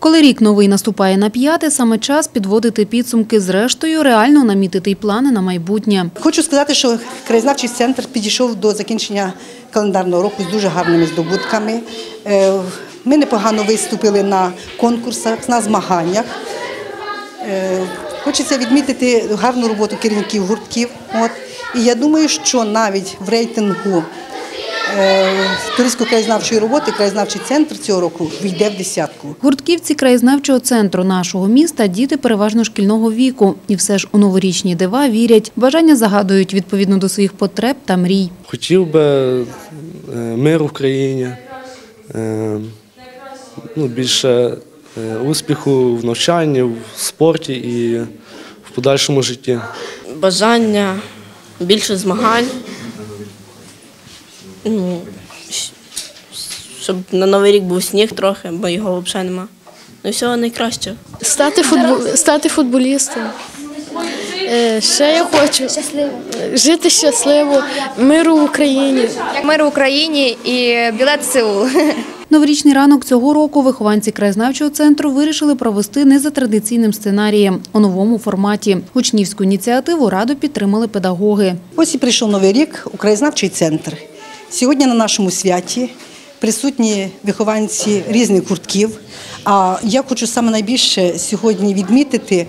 Коли рік новий наступає на п'яте, саме час підводити підсумки. Зрештою, реально намітити й плани на майбутнє. Хочу сказати, що краєзнавчий центр підійшов до закінчення календарного року з дуже гарними здобутками. Е, Ми непогано виступили на конкурсах, на змаганнях. Е, Хочеться відмітити гарну роботу керівників гуртків. І я думаю, що навіть в рейтингу е, туристсько-краєзнавчої роботи краєзнавчий центр цього року війде в десятку. Гуртківці краєзнавчого центру нашого міста діти переважно шкільного віку. І все ж у новорічні дива вірять. Бажання загадують відповідно до своїх потреб та мрій. Хотів би е, миру в країні, е, ну, більше успіху в навчанні, в спорті і в подальшому житті. бажання, більше змагань. Ну, щоб на Новий рік був сніг трохи, бо його взагалі нема. Ну, всього найкращого. Стати, футбол... стати футболістом. Е, ще я хочу жити щасливо, миру в Україні. Мир в Україні і білет в Сеул. Новорічний ранок цього року вихованці краєзнавчого центру вирішили провести не за традиційним сценарієм у новому форматі. Учнівську ініціативу радо підтримали педагоги. Ось і прийшов новий рік у краєзнавчий центр. Сьогодні на нашому святі присутні вихованці різних гуртків. А я хочу саме найбільше сьогодні відмітити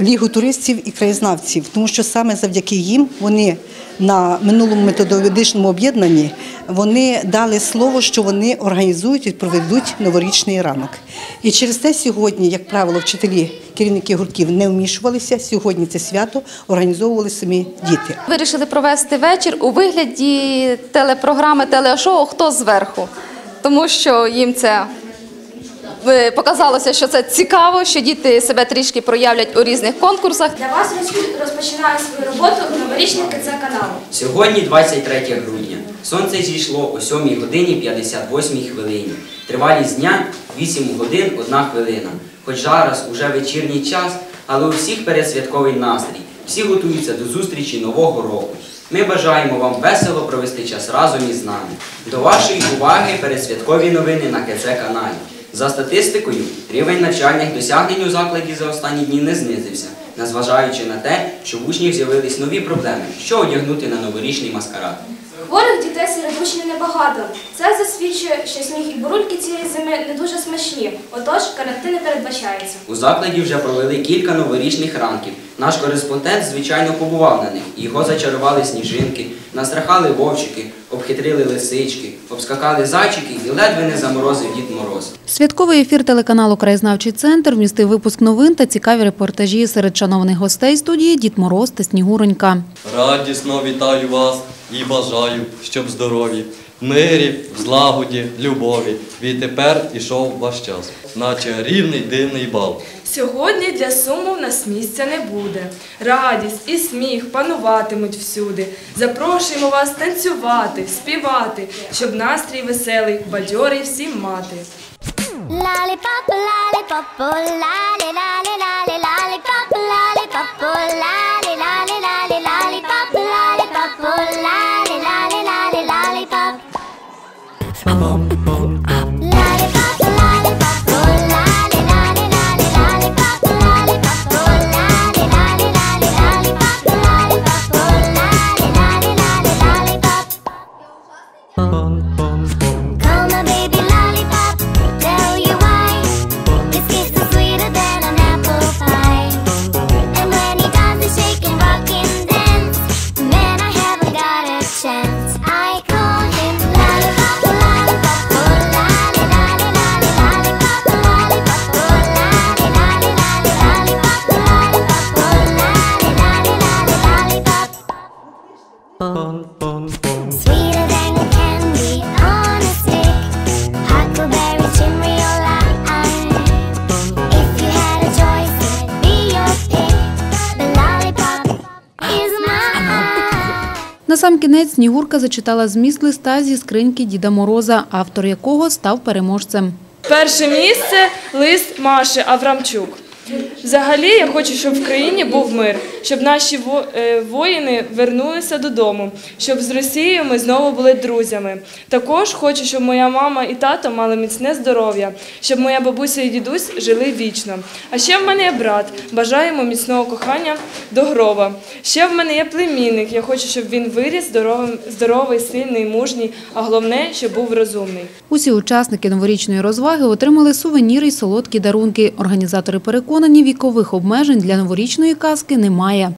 Лігу туристів і краєзнавців, тому що саме завдяки їм вони на минулому методоведичному об'єднанні вони дали слово, що вони організують і проведуть новорічний ранок. І через те сьогодні, як правило, вчителі, керівники гуртків не вмішувалися. Сьогодні це свято організовували самі діти. Вирішили провести вечір у вигляді телепрограми телешоу Хто зверху, тому що їм це показалося, що це цікаво, що діти себе трішки проявлять у різних конкурсах. Для вас розпочинає свою роботу новорічний КЦ каналу. Сьогодні 23 грудня. Сонце зійшло о 7 годині 58 хвилині. Тривалість дня 8 годин 1 хвилина. Хоч зараз уже вечірній час, але у всіх передсвятковий настрій. Всі готуються до зустрічі нового року. Ми бажаємо вам весело провести час разом із нами. До вашої уваги передсвяткові новини на КЦ каналі. За статистикою, рівень навчальних досягнень у закладі за останні дні не знизився, незважаючи на те, що в учнів з'явились нові проблеми, що одягнути на новорічний маскарад. Хворих дітей серед учнів небагато. Це засвідчує, що сніг і бурульки цієї зими не дуже смачні, отож карантин не передбачається. У закладі вже провели кілька новорічних ранків. Наш кореспондент, звичайно, побував на них. Його зачарували сніжинки, настрахали вовчики, обхитрили лисички, обскакали зайчики і ледве не заморозив Дід Мороз. Святковий ефір телеканалу Краєзнавчий центр вмістив випуск новин та цікаві репортажі серед шановних гостей студії Дід Мороз та Снігуронька. Радісно вітаю вас і бажаю, щоб здорові, мирі, злагоді, любові. Відтепер ішов ваш час, наче рівний дивний бал. Сьогодні для суму в нас місця не буде. Радість і сміх пануватимуть всюди. Запрошуємо вас танцювати, співати, щоб настрій веселий, бадьорий всім мати. Lollipop, lollipop, lolly, lolly, lolly, lollipop, lollipop, lolly, lolly, lolly, lollipop, lollipop, lolly, lolly, lolly, lollipop. Lollipop, На сам кінець Снігурка зачитала зміст листа зі скриньки Діда Мороза, автор якого став переможцем. Перше місце лист Маші Аврамчук. Взагалі, я хочу, щоб в країні був мир, щоб наші е, воїни вернулися додому, щоб з Росією ми знову були друзями. Також хочу, щоб моя мама і тато мали міцне здоров'я, щоб моя бабуся і дідусь жили вічно. А ще в мене є брат. Бажаю йому міцного кохання до гроба. Ще в мене є племінник. Я хочу, щоб він виріс здоровим, здоровий, сильний, мужній, а головне, щоб був розумний. Усі учасники новорічної розваги отримали сувеніри й солодкі дарунки. Організатори переконані, вікових обмежень для новорічної казки немає.